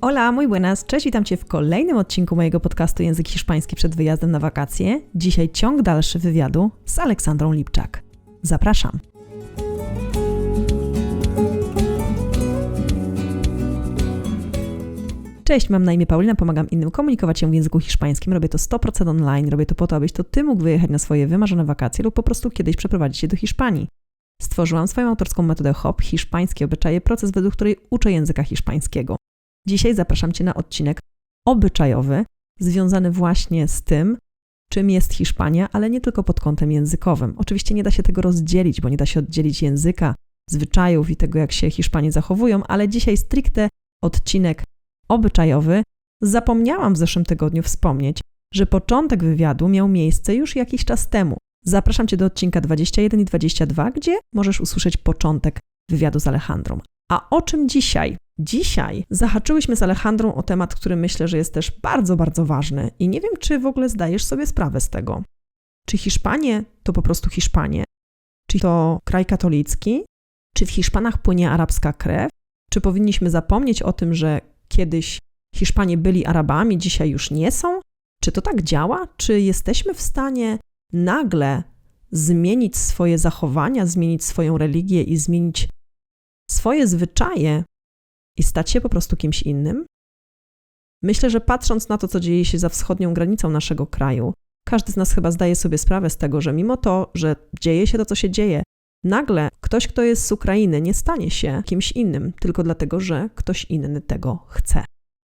Hola, muy buenas. Cześć, witam Cię w kolejnym odcinku mojego podcastu Język Hiszpański przed wyjazdem na wakacje. Dzisiaj ciąg dalszy wywiadu z Aleksandrą Lipczak. Zapraszam. Cześć, mam na imię Paulina, pomagam innym komunikować się w języku hiszpańskim. Robię to 100% online, robię to po to, abyś to Ty mógł wyjechać na swoje wymarzone wakacje lub po prostu kiedyś przeprowadzić się do Hiszpanii. Stworzyłam swoją autorską metodę HOP, hiszpańskie obyczaje, proces, według której uczę języka hiszpańskiego. Dzisiaj zapraszam Cię na odcinek obyczajowy, związany właśnie z tym, czym jest Hiszpania, ale nie tylko pod kątem językowym. Oczywiście nie da się tego rozdzielić, bo nie da się oddzielić języka, zwyczajów i tego, jak się Hiszpanie zachowują, ale dzisiaj stricte odcinek obyczajowy. Zapomniałam w zeszłym tygodniu wspomnieć, że początek wywiadu miał miejsce już jakiś czas temu. Zapraszam Cię do odcinka 21 i 22, gdzie możesz usłyszeć początek wywiadu z Alejandrą. A o czym dzisiaj? Dzisiaj zahaczyłyśmy z Alejandrą o temat, który myślę, że jest też bardzo, bardzo ważny i nie wiem, czy w ogóle zdajesz sobie sprawę z tego. Czy Hiszpanie to po prostu Hiszpanie? Czy to kraj katolicki? Czy w Hiszpanach płynie arabska krew? Czy powinniśmy zapomnieć o tym, że kiedyś Hiszpanie byli Arabami, dzisiaj już nie są? Czy to tak działa? Czy jesteśmy w stanie nagle zmienić swoje zachowania, zmienić swoją religię i zmienić swoje zwyczaje i stać się po prostu kimś innym? Myślę, że patrząc na to, co dzieje się za wschodnią granicą naszego kraju, każdy z nas chyba zdaje sobie sprawę z tego, że mimo to, że dzieje się to, co się dzieje, nagle ktoś, kto jest z Ukrainy, nie stanie się kimś innym, tylko dlatego, że ktoś inny tego chce.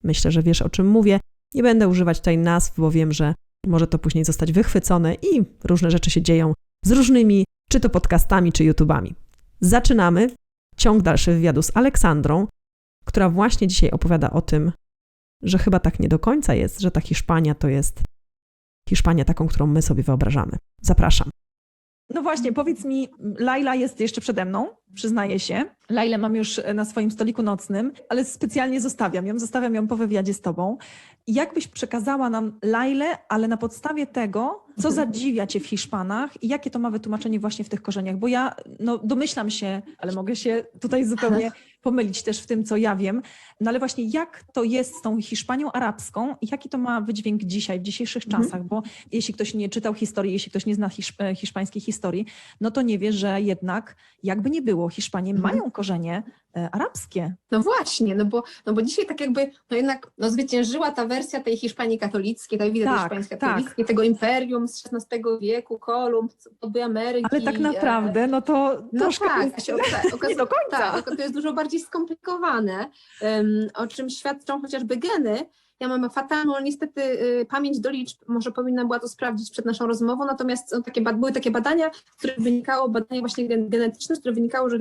Myślę, że wiesz, o czym mówię. Nie będę używać tutaj nazw, bo wiem, że może to później zostać wychwycone i różne rzeczy się dzieją z różnymi, czy to podcastami, czy YouTubami. Zaczynamy ciąg dalszy wywiadu z Aleksandrą, która właśnie dzisiaj opowiada o tym, że chyba tak nie do końca jest, że ta Hiszpania to jest Hiszpania taką, którą my sobie wyobrażamy. Zapraszam. No właśnie, powiedz mi, Laila jest jeszcze przede mną, przyznaję się. Lailę mam już na swoim stoliku nocnym, ale specjalnie zostawiam ją, zostawiam ją po wywiadzie z tobą. Jak byś przekazała nam Lailę, ale na podstawie tego, co zadziwia cię w Hiszpanach i jakie to ma wytłumaczenie właśnie w tych korzeniach? Bo ja no, domyślam się, ale mogę się tutaj zupełnie pomylić też w tym, co ja wiem. No ale właśnie jak to jest z tą Hiszpanią arabską i jaki to ma wydźwięk dzisiaj, w dzisiejszych Mhm. czasach? Bo jeśli ktoś nie czytał historii, jeśli ktoś nie zna hiszp hiszpańskiej historii, no to nie wie, że jednak jakby nie było, Hiszpanie Mhm. mają korzenie arabskie. No właśnie, no bo, no bo dzisiaj tak jakby, no jednak no zwyciężyła ta wersja tej Hiszpanii katolickiej, tej widzę Tak, tej Hiszpanii tak. katolickiej, tego imperium z XVI wieku, Kolumb, podby Ameryki. Ale tak e, naprawdę, no to No troszkę... tak, się nie okazuje, do końca. tak, to jest dużo bardziej skomplikowane, em, o czym świadczą chociażby geny. Ja mam fatalną niestety y, pamięć do liczb, może powinna była to sprawdzić przed naszą rozmową, natomiast takie, były takie badania, z których wynikało, badania właśnie gen- genetyczne, z których wynikało, że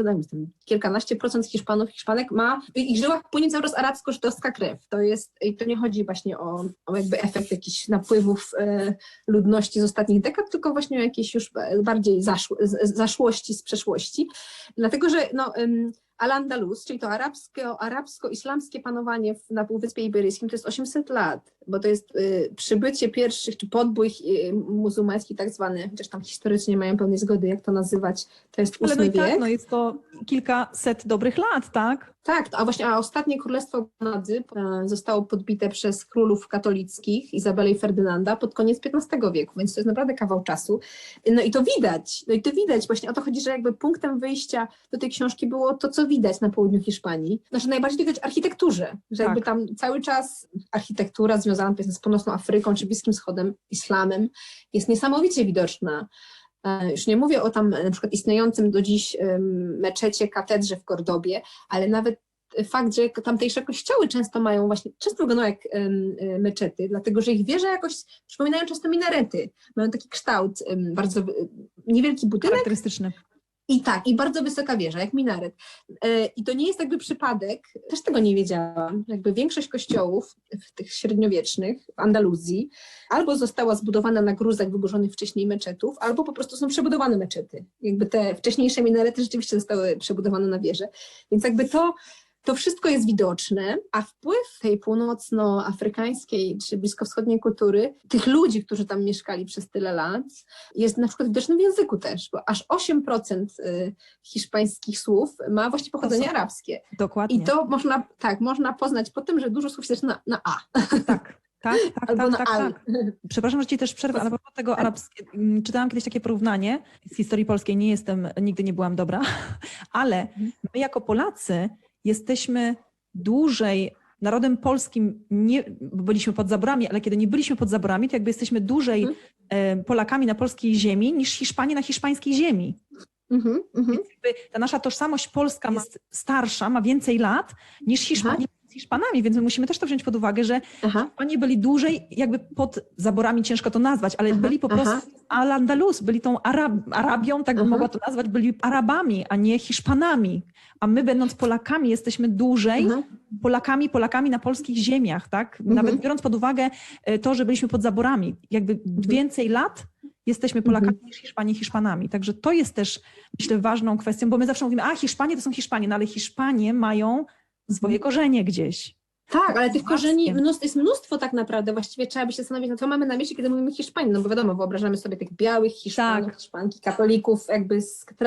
kilkanaście procent Hiszpanów, Hiszpanek ma, w ich żyłach płynie cały czas arabsko-żydowska krew. To jest, i to nie chodzi właśnie o, o jakby efekt jakichś napływów e, ludności z ostatnich dekad, tylko właśnie o jakieś już bardziej zaszło, z- zaszłości z przeszłości. Dlatego, że no, Al-Andalus, czyli to arabsko-islamskie panowanie na Półwyspie Iberyjskim, to jest 800 lat, bo to jest y, przybycie pierwszych, czy podbój y, muzułmański tak zwany, chociaż tam historycznie mają pełnej zgody, jak to nazywać, to jest Ale VIII no i wiek. tak, no jest to kilkaset dobrych lat, tak? Tak, a właśnie a ostatnie królestwo Granady e, zostało podbite przez królów katolickich Izabelę i Ferdynanda pod koniec XV wieku, więc to jest naprawdę kawał czasu. No i to widać, no i to widać, właśnie o to chodzi, że jakby punktem wyjścia do tej książki było to, co widać na południu Hiszpanii. Znaczy najbardziej widać architekturze, że jakby Tak. tam cały czas architektura związana powiedzmy z północną Afryką czy Bliskim Wschodem, islamem jest niesamowicie widoczna. E, Już nie mówię o tam e, na przykład istniejącym do dziś meczecie, katedrze w Kordobie, ale nawet fakt, że tamtejsze kościoły często mają właśnie, często wyglądają jak e, meczety, dlatego że ich wieże jakoś przypominają często minarety. Mają taki kształt, bardzo e, niewielki budynek Charakterystyczny. I tak, i bardzo wysoka wieża, jak minaret. E, I to nie jest jakby przypadek, też tego nie wiedziałam, jakby większość kościołów tych średniowiecznych w Andaluzji albo została zbudowana na gruzach wyburzonych wcześniej meczetów, albo po prostu są przebudowane meczety. Jakby te wcześniejsze minarety rzeczywiście zostały przebudowane na wieże. Więc jakby to, to wszystko jest widoczne, a wpływ tej północnoafrykańskiej czy bliskowschodniej kultury, tych ludzi, którzy tam mieszkali przez tyle lat, jest na przykład widoczny w języku też, bo aż 8% y, hiszpańskich słów ma właśnie pochodzenie są- arabskie. Dokładnie. I to można, tak, można poznać po tym, że dużo słów się zaczyna na A Tak, tak, tak, albo tak, na tak, al. tak. Przepraszam, że ci też przerwę, ale propos tego arabskiego, czytałam kiedyś takie porównanie z historii polskiej, nie jestem, nigdy nie byłam dobra, ale my jako Polacy jesteśmy dłużej narodem polskim, nie, bo byliśmy pod zaborami, ale kiedy nie byliśmy pod zaborami, to jakby jesteśmy dłużej Mhm. e, Polakami na polskiej ziemi niż Hiszpanie na hiszpańskiej ziemi. Mhm, mhm. Jakby ta nasza tożsamość polska jest starsza, ma więcej lat niż Hiszpanie z Hiszpanami, więc my musimy też to wziąć pod uwagę, że Aha. oni byli dłużej jakby pod zaborami, ciężko to nazwać, ale Aha, byli po prostu. Al-Andalus, byli tą Arab, Arabią, tak bym mogła to nazwać, byli Arabami, a nie Hiszpanami. A my będąc Polakami jesteśmy dłużej. Polakami, Polakami na polskich ziemiach, tak? Mhm. Nawet biorąc pod uwagę e, to, że byliśmy pod zaborami, jakby więcej lat jesteśmy Polakami niż Hiszpanie Hiszpanami. Także to jest też, myślę, ważną kwestią, bo my zawsze mówimy, a Hiszpanie to są Hiszpanie, no ale Hiszpanie mają swoje korzenie gdzieś. Tak, ale tych korzeni mnóstwo, jest mnóstwo tak naprawdę. Właściwie trzeba by się zastanowić, no co mamy na myśli, kiedy mówimy Hiszpanii. No bo wiadomo, wyobrażamy sobie tych białych Hiszpanów, Tak. Hiszpanki, katolików, jakby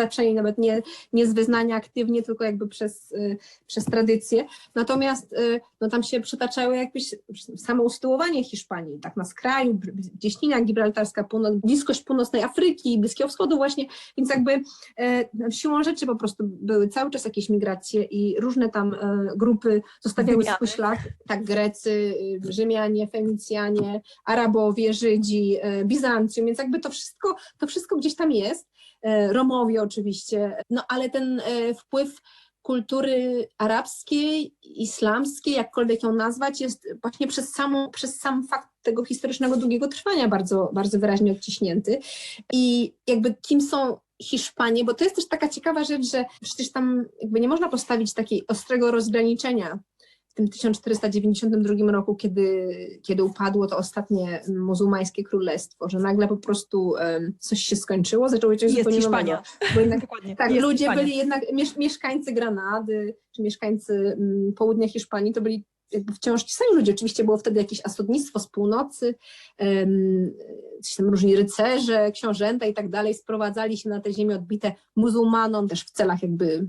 przynajmniej nawet nie, nie z wyznania aktywnie, tylko jakby przez, y, przez tradycję. Natomiast y, no tam się przytaczały jakbyś samo usytuowanie Hiszpanii, tak na skraju, Cieśnina Gibraltarska, północ, bliskość północnej Afryki, Bliskiego Wschodu właśnie, więc jakby e, siłą rzeczy po prostu były cały czas jakieś migracje i różne tam e, grupy zostawiały swój ślad, tak Grecy, y, Rzymianie, Fenicjanie, Arabowie, Żydzi, e, Bizancjum, więc jakby to wszystko, to wszystko gdzieś tam jest, E, Romowie oczywiście, no ale ten wpływ kultury arabskiej, islamskiej, jakkolwiek ją nazwać, jest właśnie przez, samą, przez sam fakt tego historycznego długiego trwania bardzo, bardzo wyraźnie odciśnięty. I jakby kim są Hiszpanie, bo to jest też taka ciekawa rzecz, że przecież tam jakby nie można postawić takiej ostrego rozgraniczenia w tym 1492 roku, kiedy, kiedy upadło to ostatnie muzułmańskie królestwo, że nagle po prostu em, coś się skończyło, zaczęło się coś zupełnie Hiszpania. Bo jednak tak, Jest ludzie Hiszpania. byli jednak, miesz, mieszkańcy Granady, czy mieszkańcy południa Hiszpanii, to byli jakby wciąż ci sami ludzie. Oczywiście było wtedy jakieś asodnictwo z północy, um, coś tam różni rycerze, książęta i tak dalej, sprowadzali się na te ziemie odbite muzułmanom, też w celach jakby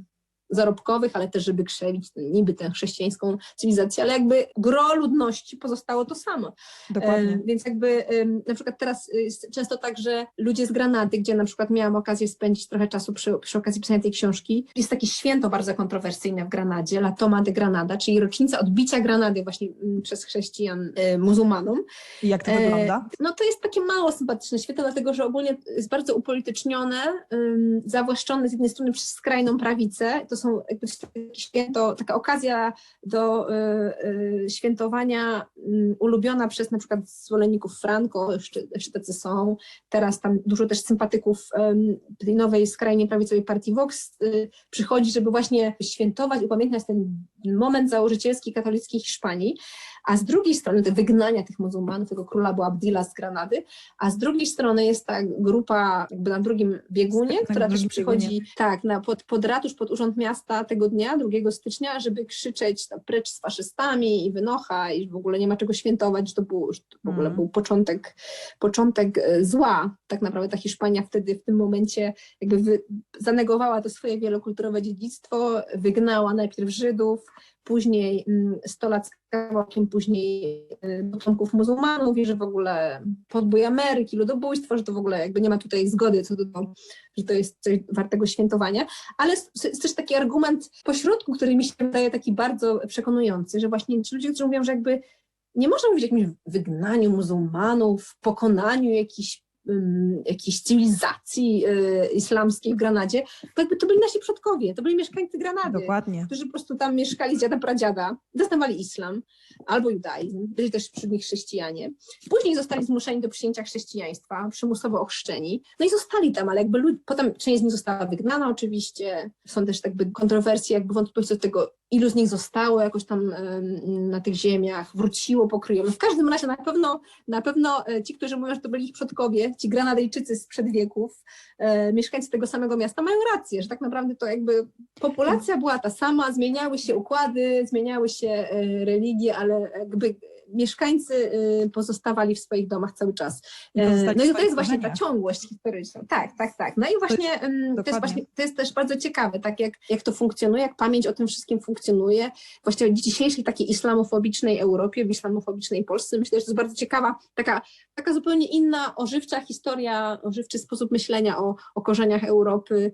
zarobkowych, ale też żeby krzewić niby tę chrześcijańską cywilizację, ale jakby gro ludności pozostało to samo. Dokładnie. E, Więc jakby em, na przykład teraz y, jest często tak, że ludzie z Granady, gdzie na przykład miałam okazję spędzić trochę czasu przy, przy okazji pisania tej książki, jest takie święto bardzo kontrowersyjne w Granadzie, La Toma de Granada, czyli rocznica odbicia Granady właśnie przez chrześcijan e, muzułmanom. I jak to E, wygląda? No to jest takie mało sympatyczne święto, dlatego że ogólnie jest bardzo upolitycznione, zawłaszczone z jednej strony przez skrajną prawicę. To są jakby takie święto, taka okazja do y, y, świętowania ym, ulubiona przez na przykład zwolenników Franco, jeszcze, jeszcze tacy są. Teraz tam dużo też sympatyków ym, tej nowej skrajnie prawicowej partii Vox y, przychodzi, żeby właśnie świętować, upamiętniać ten moment założycielski katolickiej Hiszpanii. A z drugiej strony, te wygnania tych muzułmanów, tego króla była Abdila z Granady, a z drugiej strony jest ta grupa jakby na drugim biegunie, Tak, na która też przychodzi biegunie. tak, na, pod, pod ratusz, pod urząd miasta tego dnia, 2 stycznia, żeby krzyczeć tam, precz z faszystami i wynocha i w ogóle nie ma czego świętować, że to był, że to w ogóle Mm. był początek, początek e, zła. Tak naprawdę ta Hiszpania wtedy w tym momencie jakby wy, zanegowała to swoje wielokulturowe dziedzictwo, wygnała najpierw Żydów, później mm, 100 lat z kawałkiem, później y, potomków muzułmanów i że w ogóle podbój Ameryki, ludobójstwo, że to w ogóle jakby nie ma tutaj zgody co do tego, że to jest coś wartego świętowania, ale jest też taki argument pośrodku, który mi się wydaje taki bardzo przekonujący, że właśnie ci ludzie, którzy mówią, że jakby nie można mówić o jakimś wygnaniu muzułmanów, pokonaniu jakichś jakiejś cywilizacji y, islamskiej w Granadzie, bo jakby to byli nasi przodkowie, to byli mieszkańcy Granady Dokładnie. którzy po prostu tam mieszkali z dziada pradziada, doznawali islam albo judaizm, byli też wśród nich chrześcijanie. Później zostali zmuszeni do przyjęcia chrześcijaństwa, przymusowo ochrzczeni, no i zostali tam, ale jakby lud... potem część z nich została wygnana oczywiście, są też jakby kontrowersje, jakby wątpliwości do tego, ilu z nich zostało jakoś tam na tych ziemiach, wróciło pokryjomu. W każdym razie na pewno, na pewno e, ci, którzy mówią, że to byli ich przodkowie, ci Granadyjczycy sprzed wieków, e, mieszkańcy tego samego miasta mają rację, że tak naprawdę to jakby populacja była ta sama, zmieniały się układy, zmieniały się e, religie, ale jakby mieszkańcy e, pozostawali w swoich domach cały czas. E, No i to jest właśnie ta ciągłość historyczna. Tak, tak, tak. No i właśnie to jest, właśnie, to jest też bardzo ciekawe, tak jak, jak to funkcjonuje, jak pamięć o tym wszystkim funkcjonuje. Właściwie w dzisiejszej takiej islamofobicznej Europie, w islamofobicznej Polsce, myślę, że to jest bardzo ciekawa, taka, taka zupełnie inna, ożywcza historia, ożywczy sposób myślenia o, o korzeniach Europy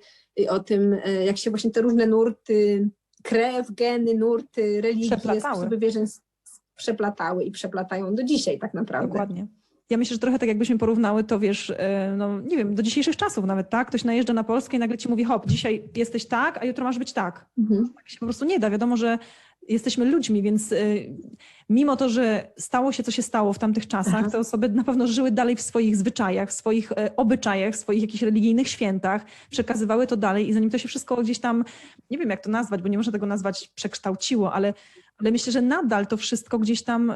o tym, e, jak się właśnie te różne nurty, krew, geny, nurty, religie, sposoby wierzeń przeplatały i przeplatają do dzisiaj tak naprawdę. Dokładnie. Ja myślę, że trochę tak jakbyśmy porównały to, wiesz, e, no nie wiem, do dzisiejszych czasów nawet, tak? Ktoś najeżdża na Polskę i nagle ci mówi, hop, dzisiaj jesteś tak, a jutro masz być tak. Mhm. Tak się po prostu nie da. Wiadomo, że jesteśmy ludźmi, więc y, mimo to, że stało się, co się stało w tamtych czasach, Aha. te osoby na pewno żyły dalej w swoich zwyczajach, w swoich e, obyczajach, w swoich jakichś religijnych świętach, przekazywały to dalej i zanim to się wszystko gdzieś tam, nie wiem jak to nazwać, bo nie można tego nazwać przekształciło, ale, ale myślę, że nadal to wszystko gdzieś tam e,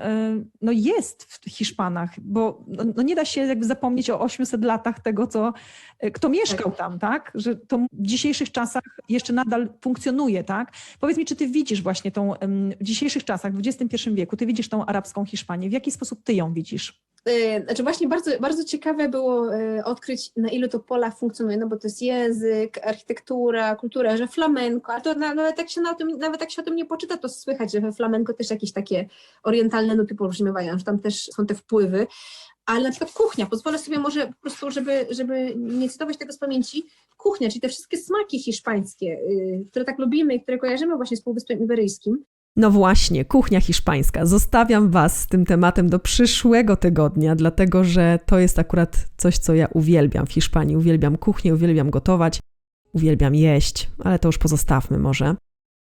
no jest w Hiszpanach, bo no, no nie da się jakby zapomnieć o 800 latach tego, co, e, kto mieszkał tam, tak? Że to w dzisiejszych czasach jeszcze nadal funkcjonuje, tak? Powiedz mi, czy ty widzisz właśnie tą, w dzisiejszych czasach, w XXI wieku, ty widzisz tą arabską Hiszpanię, w jaki sposób ty ją widzisz? Y, Znaczy właśnie bardzo, bardzo ciekawe było y, odkryć, na ilu to polach funkcjonuje, no bo to jest język, architektura, kultura, że flamenko, ale to na, nawet, jak się na tym, nawet jak się o tym nie poczyta, to słychać, że we flamenko też jakieś takie orientalne nuty porozumiewają, że tam też są te wpływy. Ale na przykład kuchnia, pozwolę sobie może po prostu, żeby, żeby nie cytować tego z pamięci, kuchnia, czyli te wszystkie smaki hiszpańskie, y, które tak lubimy i które kojarzymy właśnie z Półwyspem Iberyjskim, No właśnie, kuchnia hiszpańska. Zostawiam Was z tym tematem do przyszłego tygodnia, dlatego że to jest akurat coś, co ja uwielbiam w Hiszpanii. Uwielbiam kuchnię, uwielbiam gotować, uwielbiam jeść, ale to już pozostawmy może.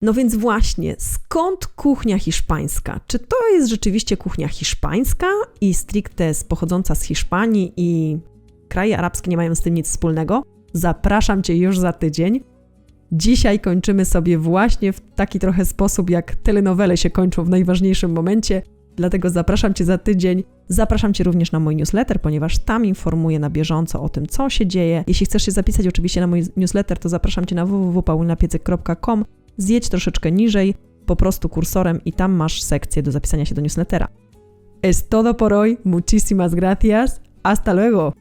No więc właśnie, skąd kuchnia hiszpańska? Czy to jest rzeczywiście kuchnia hiszpańska i stricte pochodząca z Hiszpanii i kraje arabskie nie mają z tym nic wspólnego? Zapraszam Cię już za tydzień. Dzisiaj kończymy sobie właśnie w taki trochę sposób, jak telenowele się kończą w najważniejszym momencie. Dlatego zapraszam Cię za tydzień. Zapraszam Cię również na mój newsletter, ponieważ tam informuję na bieżąco o tym, co się dzieje. Jeśli chcesz się zapisać oczywiście na mój newsletter, to zapraszam Cię na www.paulinapiecek.com. Zjedź troszeczkę niżej, po prostu kursorem i tam masz sekcję do zapisania się do newslettera. Es todo por hoy. Muchísimas gracias. Hasta luego.